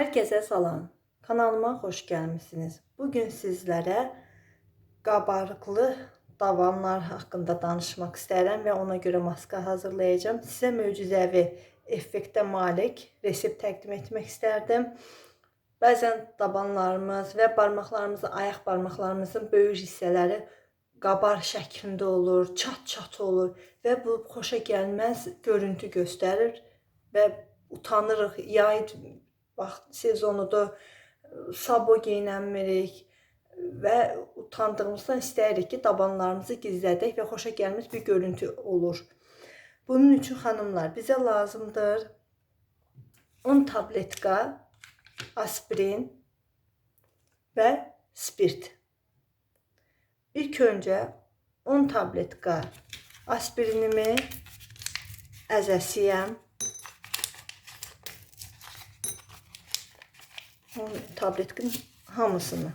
Herkese salam. Kanalıma hoş gelmişsiniz. Bugün sizlere qabarıqlı davanlar haqqında danışmaq istəyirəm və ona görə maska hazırlayacağım. Sizə möcüzəvi effektə malik resept təqdim etmək istərdim. Bəzən dabanlarımız və barmaqlarımızın, ayaq barmaqlarımızın böyük hissələri qabar şəklində olur, çat-çat olur və bu xoşa gəlməz görüntü göstərir və utanırıq. Yay vaxt sezonudur, sabo geyinənmirik və utandığımızdan istəyirik ki, dabanlarımızı gizlədək və xoşa gəlməz bir görüntü olur. Bunun üçün xanımlar bizə lazımdır 10 tabletka aspirin və spirt. İlk önce 10 tabletka aspirinimi əzəsiyəm. 10 tabletkin hamısını.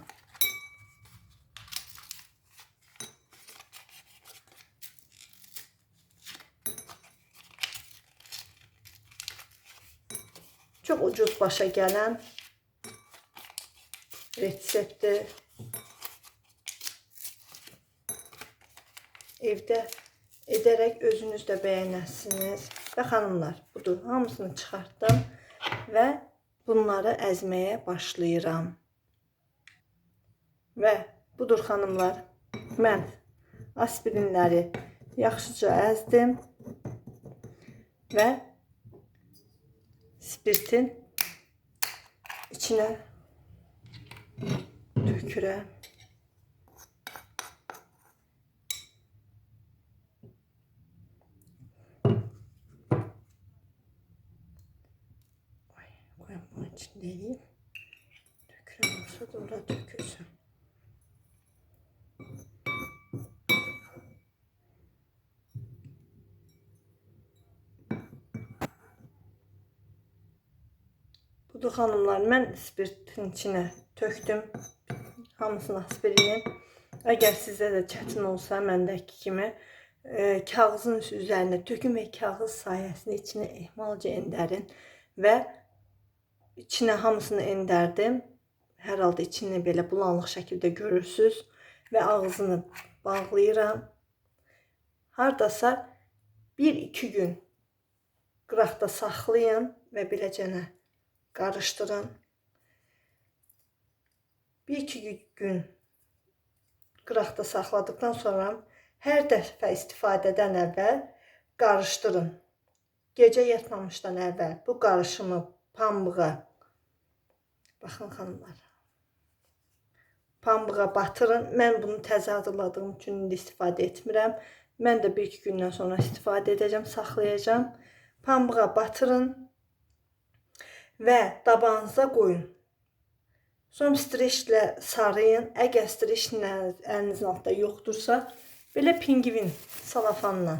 Çok ucuz başa gələn reseptdir. evdə edərək özünüz də bəyənəsiniz. Və xanımlar, budur, hamısını çıxartdım və bunları əzməyə başlayıram. Və budur xanımlar, mən aspirinləri yaxşıca əzdim və spirtin içinə tökürəm. İçindeyim. Dökülen olsa da orada dökülsün. Budur xanımlar, mən spirtin içinə tökdüm hamısını aspirinin. Əgər sizdə də çətin olsa, məndəki kimi e, kağızın üzərinə tökün və kağız sayəsində içinə ehmalca endərin və içine hamısını endirdim. Hər halda içini belə bulanlıq şəkildə görürsüz və ağzını bağlayıram. Hardasa 1-2 gün qıraqda saxlayın və beləcənə qarışdırın. 1-2 gün qıraqda saxladıktan sonra hər dəfə istifadədən əvvəl qarışdırın. Gecə yatmamışdan əvvəl bu qarışımı pambığa baxın xanımlar. Pambığa batırın. Mən bunu təzə hazırladığım üçün indi istifadə etmirəm. Mən də 1-2 gündən sonra istifadə edəcəm, saxlayacağam. Pambığa batırın və dabanınıza qoyun. Sonra streçlə sarıyın. Əgər streçlə əlinizin altında yoxdursa, belə pingvin salafanla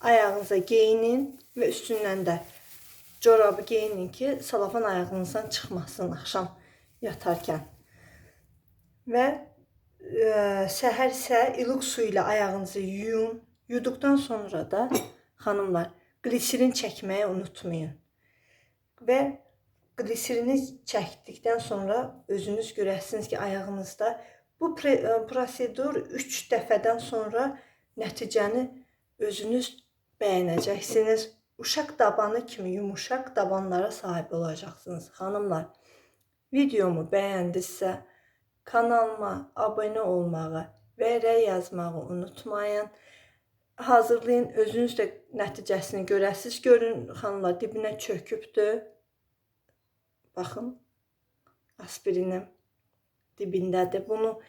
ayağınıza geyinin və üstündən də corabı geyinin ki salafan ayağınızdan çıxmasın axşam yatarkən. Və e, səhər isə ilıq su ilə ayağınızı yuyun. Yuduqdan sonra da xanımlar gliserin çəkməyi unutmayın. Və gliserini çəkdikdən sonra özünüz görəsiniz ki, ayağınızda bu e, prosedur 3 dəfədən sonra nəticəni özünüz bəyənəcəksiniz. Uşaq dabanı kimi yumuşak dabanlara sahip olacaksınız hanımlar. Videomu bəyəndinizsə kanalıma abone olmağı və rəy yazmağı unutmayın. Hazırlayın, özünüz də nəticəsini görəsiz. Görün, xanımlar dibinə çökübdür. Baxın, aspirinim dibindədir. Bunu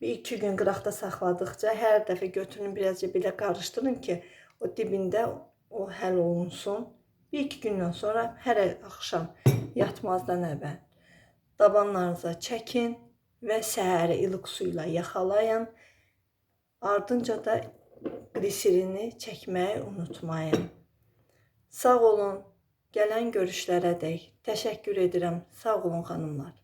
bir iki gün qıraqda saxladıqca hər dəfə götürün, birazca belə qarışdırın ki, o dibində o həll olunsun. Bir iki gündən sonra hər axşam yatmazdan əvvəl dabanlarınıza çəkin və səhəri ilıq su ilə yaxalayın. Ardınca da gliserini çəkməyi unutmayın. Sağ olun. Gələn görüşlərə dək təşəkkür edirəm. Sağ olun xanımlar.